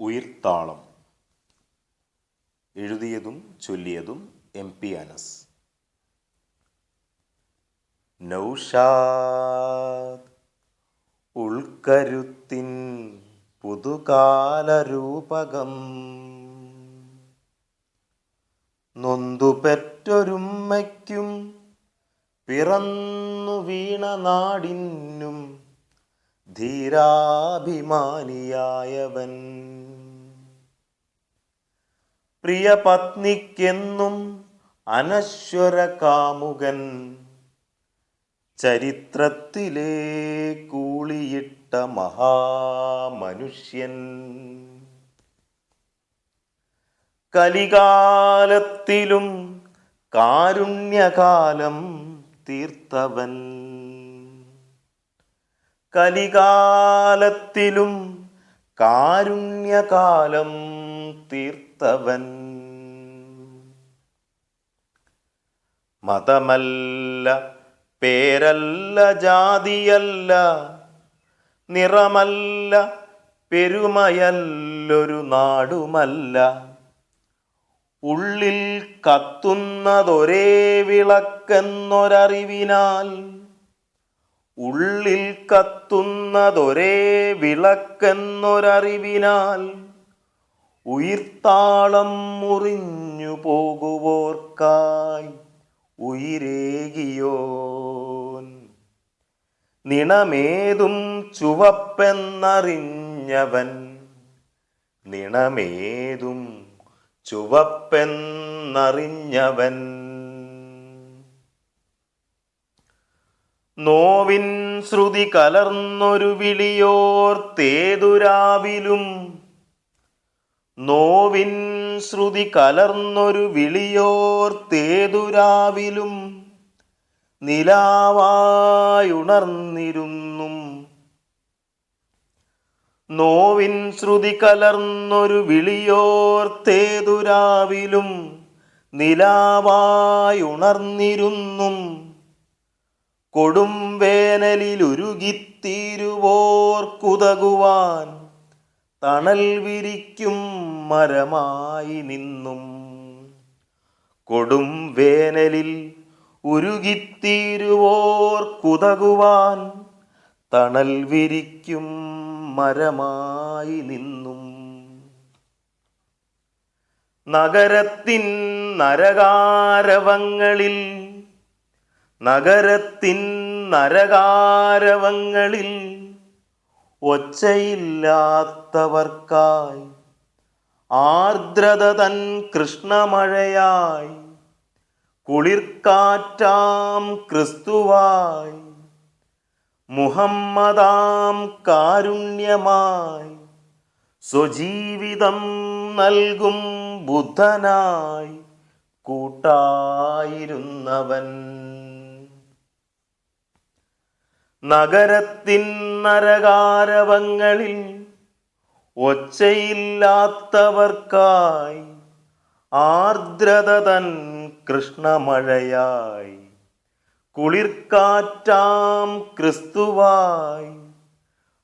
ഉയിർത്താളം. എഴുതിയതും ചൊല്ലിയതും M P Anas. Naushad ഉൾക്കരുത്തിൻ പുതുകാലരൂപകം. നൊന്തുപെറ്റൊരുമ്മയ്ക്കും പിറന്നു വീണ നാടിനും ധീരാഭിമാനിയായവൻ. പ്രിയ പത്നിക്കെന്നും അനശ്വര കാമുകൻ ചരിത്രത്തിലെ കൂളിയിട്ട മഹാമനുഷ്യൻ. കലികാലത്തിലും കാരുണ്യകാലം തീർത്തവൻ. കലികാലത്തിലും കാരുണ്യകാലം തീർത്തവൻ. മതമല്ല പേരല്ല ജാതിയല്ല നിറമല്ല പെരുമയല്ലൊരു നാടുമല്ല. ഉള്ളിൽ കത്തുന്നതൊരേ വിളക്കെന്നൊരറിവിനാൽ ഉള്ളിൽ കത്തുന്നതൊരേ വിളക്കെന്നൊരറിവിനാൽ ഉയിർത്താളം മുറിഞ്ഞു പോകുവോർക്കായി ഉയിരേകിയോൻ. നിണമേതും ചുവപ്പെന്നറിഞ്ഞവൻ നിണമേതും ചുവപ്പെന്നറിഞ്ഞവൻ നോവിൻ ശ്രുതി കലർന്നൊരു വിളിയോർത്തേതുരാവിലും നോവിൻ ശ്രുതി കലർന്നൊരു വിളിയോർത്തേതുരാവിലും നിലാവായുണർന്നിരുന്നും. നോവിൻ ശ്രുതി കലർന്നൊരു വിളിയോർത്തേതുരാവിലും നിലാവായുണർന്നിരുന്നും. കൊടും വേനലിലുരുകിത്തീരുവോർക്കുതകുവാൻ തണൽ വിരിക്കും മരമായി നിന്നും. കൊടും വേനലിൽ ഉരുകിത്തീരുവോർക്കുതകുവാൻ തണൽ വിരിക്കും മരമായി നിന്നും. നഗരത്തിൻ നരകാരവങ്ങളിൽ നഗരത്തിൻ നരകാരവങ്ങളിൽ ഒച്ചയില്ലാത്തവർക്കായി ആർദ്രത തൻ കൃഷ്ണമഴയായി കുളിർക്കാറ്റാം ക്രിസ്തുവായി മുഹമ്മദാം കാരുണ്യമായി സ്വജീവിതം നൽകും ബുദ്ധനായി കൂട്ടായിരുന്നവൻ. നഗരത്തിൻ നരകാരവങ്ങളിൽ ഒച്ചയില്ലാത്തവർക്കായി ആർദ്രത തൻ കൃഷ്ണമഴയായി കുളിർക്കാറ്റാം ക്രിസ്തുവായി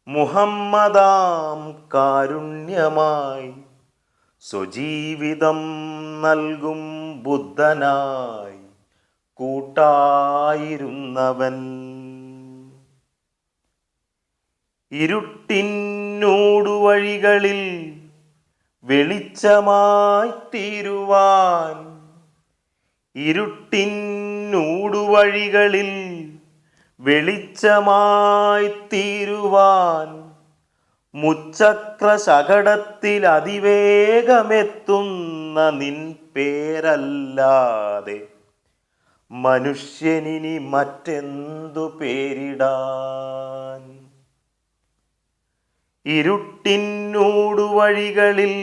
മുഹമ്മദാം കാരുണ്യമായി സ്വജീവിതം നൽകും ബുദ്ധനായി കൂട്ടായിരുന്നവൻ ഇരുട്ടിന്നൂടുവഴികളിൽ വെളിച്ചമായി തീരുവാൻ. ഇരുട്ടിന്നൂടുവഴികളിൽ വെളിച്ചമായി തീരുവാൻ. മുച്ചക്ര ശകടത്തിൽ അതിവേഗമെത്തുന്ന നിൻ പേരല്ലാതെ മനുഷ്യനിനി മറ്റെന്തു പേരിടാൻ? ഇരുട്ടിന്നൂടുവഴികളിൽ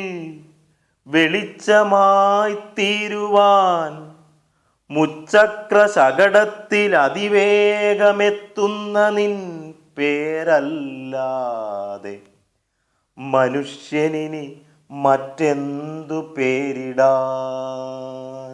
വെളിച്ചമായി തീരുവാൻ മുച്ചക്ര ശകടത്തിൽ അതിവേഗമെത്തുന്ന നിൻ പേരല്ലാതെ. മനുഷ്യനിനി മറ്റെന്തു പേരിടാൻ?